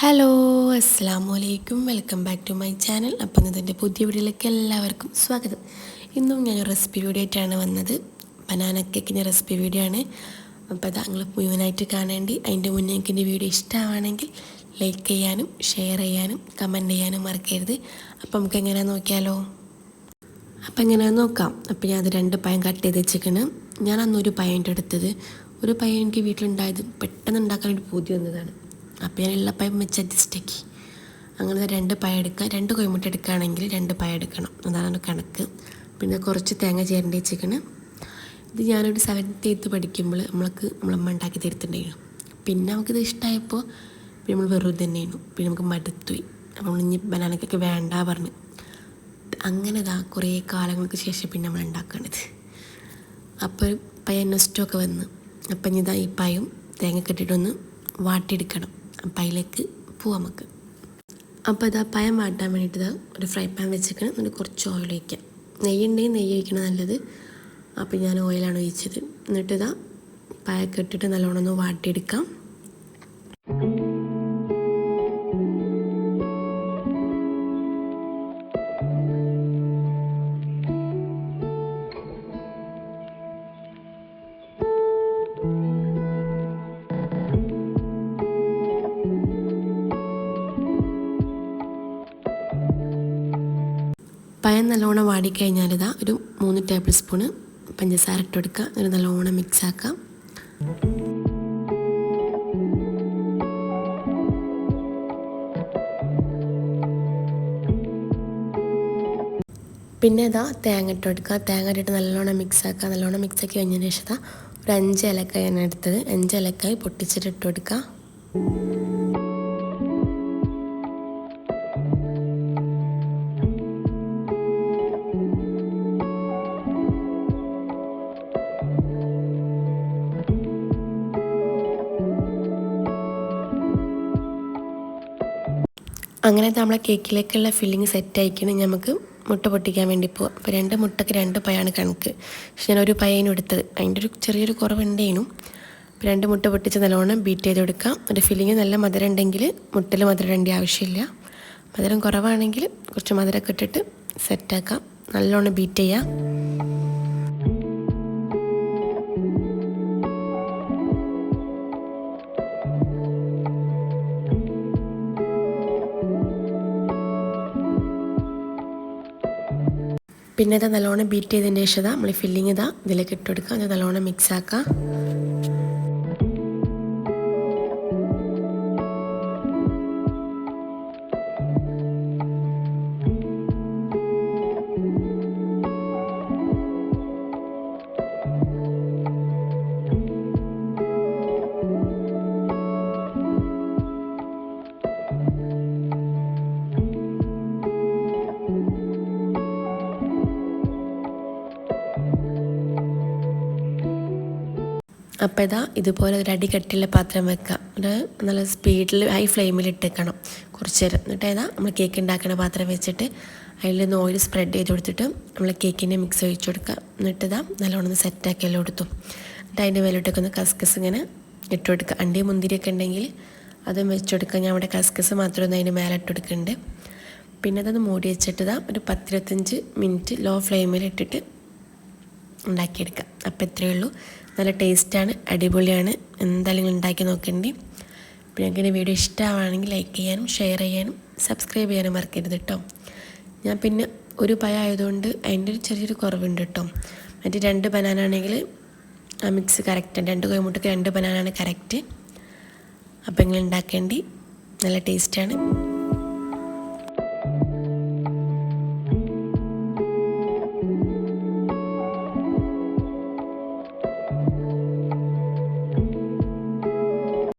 Hello അസ്സാം വലൈക്കും welcome back to my channel അപ്പം എന്റെ പുതിയ വീഡിയോയിലേക്ക് എല്ലാവർക്കും സ്വാഗതം. ഇന്നും ഞാൻ റെസിപ്പി വീഡിയോ ആയിട്ടാണ് വന്നത്. ബനാന കേക്കിന്റെ റെസിപ്പി വീഡിയോ ആണ്. അപ്പോൾ അത് നിങ്ങൾ മുഴുവനായിട്ട് കാണേണ്ടി. അതിന്റെ മുന്നേ എനിക്ക് എന്റെ വീഡിയോ ഇഷ്ടമാണെങ്കിൽ ലൈക്ക് ചെയ്യാനും ഷെയർ ചെയ്യാനും കമന്റ് ചെയ്യാനും മറക്കരുത്. അപ്പം നമുക്ക് എങ്ങനെയാ നോക്കിയാലോ? അപ്പം എങ്ങനെയാ നോക്കാം? അപ്പം ഞാൻ അത് രണ്ട് പഴം കട്ട് ചെയ്ത് വെച്ചേക്കണ് ഞാൻ അന്നൊരു പഴം എടുത്തത് ഒരു പഴം എനിക്ക് വീട്ടിലുണ്ടായത് പെട്ടെന്ന് ഉണ്ടാക്കാൻ ഒരു പൂതി വന്നതാണ്. അപ്പോൾ ഞാൻ ഉള്ള പയം വെച്ച് അഡ്ജസ്റ്റ് ആക്കി അങ്ങനെ രണ്ട് പായ എടുക്കുക. രണ്ട് കൊയ്മുട്ട എടുക്കുകയാണെങ്കിൽ രണ്ട് പായ എടുക്കണം. അതാണ് കണക്ക്. പിന്നെ കുറച്ച് തേങ്ങ ചേരേണ്ടി വെച്ചേക്കണ്. ഇത് ഞാനൊരു സെവൻത്ത് എയ്ത്ത് പഠിക്കുമ്പോൾ നമ്മൾക്ക് നമ്മളമ്മ ഉണ്ടാക്കി തരുത്തുണ്ടായിരുന്നു പിന്നെ നമുക്കിത് ഇഷ്ടമായപ്പോൾ പിന്നെ നമ്മൾ വെറുതെ തന്നെയായിരുന്നു. പിന്നെ നമുക്ക് മടുത്തുപോയി. അപ്പോൾ നമ്മൾ ഇനി ബനാനക്കൊക്കെ വേണ്ട പറഞ്ഞു. അങ്ങനെ ഇതാ കുറേ കാലങ്ങൾക്ക് ശേഷം പിന്നെ നമ്മൾ ഉണ്ടാക്കണത് അപ്പോൾ പയ്യൻ നൊസ്റ്റൊക്കെ വന്ന്. അപ്പം ഇതാ ഈ പയം തേങ്ങ കെട്ടിട്ടൊന്ന് വാട്ടിയെടുക്കണം. അപ്പം പോവാം നമുക്ക്. അപ്പോൾ ഇതാ പയം വാട്ടാൻ വേണ്ടിയിട്ട് ഇതാ ഒരു ഫ്രൈ പാൻ വെച്ചിരിക്കണം എന്നിട്ട് കുറച്ച് ഓയിൽ ഒഴിക്കാം. നെയ്യ് ഉണ്ടെങ്കിൽ നെയ്യ് ഒഴിക്കണം നല്ലത്. അപ്പോൾ ഞാൻ ഓയിലാണ് ഒഴിച്ചത്. എന്നിട്ട് ഇതാ പയൊക്കെ ഇട്ടിട്ട് നല്ലോണം ഒന്ന് വാട്ടിയെടുക്കാം. പഴം നല്ലോണം വാടിക്കഴിഞ്ഞാൽ ഇതാ ഒരു മൂന്ന് ടേബിൾ സ്പൂണ് പഞ്ചസാര ഇട്ട് കൊടുക്കുക. എന്നിട്ട് നല്ലോണം മിക്സ് ആക്കാം. പിന്നെ ഇതാ തേങ്ങ ഇട്ട് തേങ്ങ ഇട്ടിട്ട് നല്ലോണം മിക്സ് ആക്കുക. നല്ലോണം മിക്സ് ആക്കി കഴിഞ്ഞതിന് ശേഷം ഒരു അഞ്ച് ഇലക്കായാണ് എടുത്തത്. അഞ്ച് ഇലക്കായി പൊട്ടിച്ചിട്ട് ഇട്ട് അങ്ങനെ നമ്മളെ കേക്കിലേക്കുള്ള ഫില്ലിങ് സെറ്റ് ആയിക്കണേ. നമുക്ക് മുട്ട പൊട്ടിക്കാൻ വേണ്ടി പോവാം. അപ്പോൾ രണ്ട് മുട്ടക്ക് രണ്ട് പയാണ് കണക്ക്. പക്ഷെ ഞാൻ ഒരു പയ്യനും എടുത്തത്. അതിന്റെ ഒരു ചെറിയൊരു കുറവുണ്ടേനും. അപ്പോൾ രണ്ട് മുട്ട പൊട്ടിച്ച് നല്ലോണം ബീറ്റ് ചെയ്ത് കൊടുക്കാം. ഒരു ഫില്ലിങ് നല്ല മധുരം ഉണ്ടെങ്കിൽ മുട്ടയിൽ മധുരം ഇടേണ്ട ആവശ്യമില്ല. മധുരം കുറവാണെങ്കിൽ കുറച്ച് മധുരമൊക്കെ ഇട്ടിട്ട് സെറ്റാക്കാം നല്ലോണം ബീറ്റ് ചെയ്യാം. പിന്നെ ഇത് നല്ലോണം ബീറ്റ് ചെയ്തതിന്റെ ശേഷം നമ്മൾ ഫില്ലിങ് ഇതാ ഇതിലേക്ക് ഇട്ട് കൊടുക്കുക അത് നല്ലോണം മിക്സ് ആക്കുക അപ്പോൾ ഇതാ ഇതുപോലെ ഒരു അടി കട്ടിയുള്ള പാത്രം വെക്കാം. നല്ല സ്പീഡിൽ ഹൈ ഫ്ലെയിമിൽ ഇട്ടേക്കണം. കുറച്ച് നേരം. എന്നിട്ട് ഏതാ നമ്മൾ കേക്ക് ഉണ്ടാക്കുന്ന പാത്രം വെച്ചിട്ട് അതിൽ നിന്ന് ഓയിൽ സ്പ്രെഡ് ചെയ്ത് കൊടുത്തിട്ട് നമ്മൾ കേക്കിന്റെ മിക്സ് ഒഴിച്ച് കൊടുക്കുക എന്നിട്ട് ഇതാ നല്ലോണം സെറ്റാക്കി എല്ലാം കൊടുത്തു എന്നിട്ട് അതിന്റെ മേലോട്ടൊക്കെ ഒന്ന് കസ്കസ് ഇങ്ങനെ ഇട്ട് കൊടുക്കുക അണ്ടി മുന്തിരിയൊക്കെ ഉണ്ടെങ്കിൽ അതും വെച്ച് കൊടുക്കുക ഞാൻ അവിടെ കസ്കസ് മാത്രം ഒന്ന് അതിന്റെ മേലെ ഇട്ട് കൊടുക്കുന്നുണ്ട് പിന്നെ അതൊന്ന് മൂടി വെച്ചിട്ട് ഇതാ ഒരു പത്തിരുപത്തഞ്ച് മിനിറ്റ് ലോ ഫ്ലെയിമിൽ ഇട്ടിട്ട് ഉണ്ടാക്കിയെടുക്കുക. അപ്പോൾ ഇത്രയേ ഉള്ളൂ. നല്ല ടേസ്റ്റാണ് അടിപൊളിയാണ്. എന്തായാലും ഉണ്ടാക്കി നോക്കേണ്ടി. പിന്നെ എന്റെ വീഡിയോ ഇഷ്ടമാണെങ്കിൽ ലൈക്ക് ചെയ്യാനും ഷെയർ ചെയ്യാനും സബ്സ്ക്രൈബ് ചെയ്യാനും മറക്കരുത് കേട്ടോ. ഞാൻ പിന്നെ ഒരു പയ ആയതുകൊണ്ട് അതിന്റെ ഒരു ചെറിയൊരു കുറവുണ്ട് കേട്ടോ. മറ്റേ രണ്ട് ബനാന ആണെങ്കിൽ ആ മിക്സ് കറക്റ്റ് രണ്ട് കോയമുട്ടക്ക് രണ്ട് ബനാനാണ് കറക്റ്റ് അപ്പോൾ നിങ്ങൾ ഉണ്ടാക്കേണ്ടി നല്ല ടേസ്റ്റാണ്.